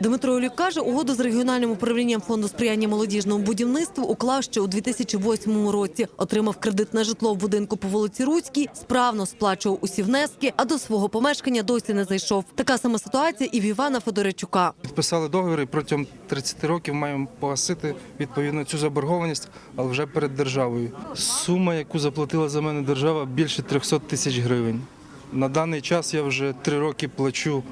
Дмитро Олюк каже, угоду з регіональним управлінням фонду сприяння молодіжному будівництву уклав ще у 2008 році. Отримав кредит на житло в будинку по вулиці Руцькій, справно сплачував усі внески, а до свого помешкання досі не зайшов. Така сама ситуація і в Івана Федоричука. Підписали договір і протягом 30 років маємо погасити відповідно цю заборгованість, але вже перед державою. Сума, яку заплатила за мене держава, більше 300 тисяч гривень. На даний час я вже три роки плачу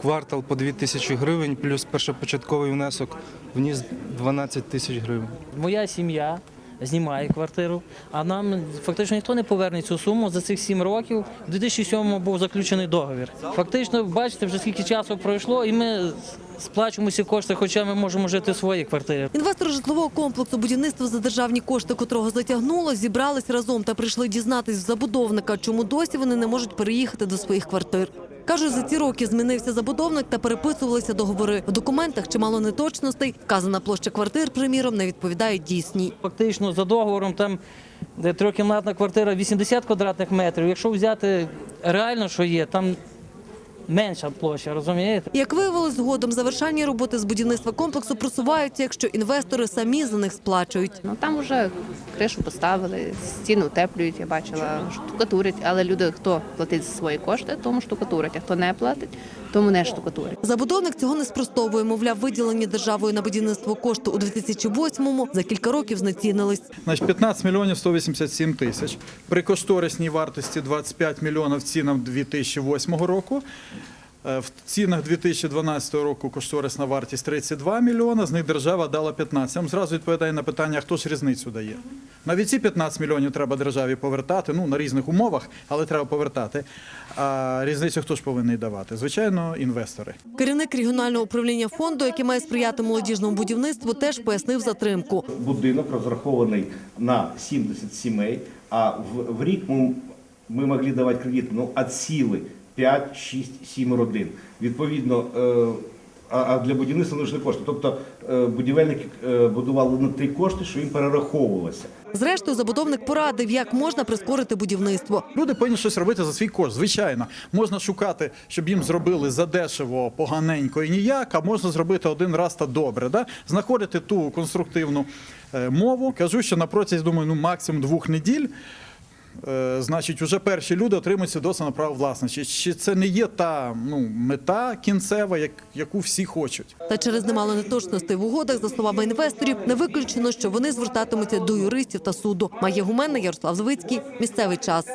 квартал по 2 тисячі гривень, плюс першопочатковий внесок вніс 12 тисяч гривень. Моя сім'я знімає квартиру, а нам фактично ніхто не поверне цю суму за цих сім років. У 2007 був заключений договір. Фактично, бачите, вже скільки часу пройшло, і ми сплачуємо ці кошти, хоча ми можемо жити в своїй квартирі. Інвестори житлового комплексу будівництва за державні кошти, котрого затягнуло, зібрались разом та прийшли дізнатись в забудовника, чому досі вони не можуть переїхати до своїх квартир. Кажуть, за ці роки змінився забудовник та переписувалися договори. В документах чимало неточностей. Вказана площа квартир, приміром, не відповідає дійсній. Фактично, за договором там де трьохкімнатна квартира 80 квадратних метрів. Якщо взяти реально, що є, там менша площа, розумієте? Як виявилось, згодом завершальні роботи з будівництва комплексу просуваються, якщо інвестори самі за них сплачують. Ну там вже кришу поставили, стіни утеплюють, я бачила, штукатурять, але люди, хто платить за свої кошти, тому штукатурять, а хто не платить, тому не штукатурять. Забудовник цього не спростовує. Мовляв, виділені державою на будівництво кошти у 2008-му за кілька років знецінились. Значить, 15 мільйонів 187 тисяч. При кошторисній вартості 25 мільйонів цінам 2008 року. Е, В цінах 2012 року кошторисна вартість 32 мільйона, з них держава дала 15. Я вам зразу відповідаю на питання, хто ж різницю дає. Навіть ці 15 мільйонів треба державі повертати, ну, на різних умовах, але треба повертати. А різницю хто ж повинен давати? Звичайно, інвестори. Керівник регіонального управління фонду, який має сприяти молодіжному будівництву, теж пояснив затримку. будинок розрахований на 70 сімей, а в, в рік ми, ми могли давати кредит ну, від сили 5, 6, 7 родин. Відповідно, е, а, для будівництва нужні кошти. Тобто е, будівельники е, будували на ті кошти, що їм перераховувалося. Зрештою, забудовник порадив, як можна прискорити будівництво. Люди повинні щось робити за свій кошт. Звичайно, можна шукати, щоб їм зробили задешево, поганенько і ніяк, а можна зробити один раз та добре. Да? Знаходити ту конструктивну мову. Кажу, що на протязі думаю, ну максимум двох неділь. Е, Значить, вже перші люди отримують свідоцтво на право власності. Чи це не є та ну, мета кінцева, як, яку всі хочуть? Та через немало неточностей в угодах, за словами інвесторів, не виключено, що вони звертатимуться до юристів та суду. Має гуменна Ярослав Звицький. Місцевий час.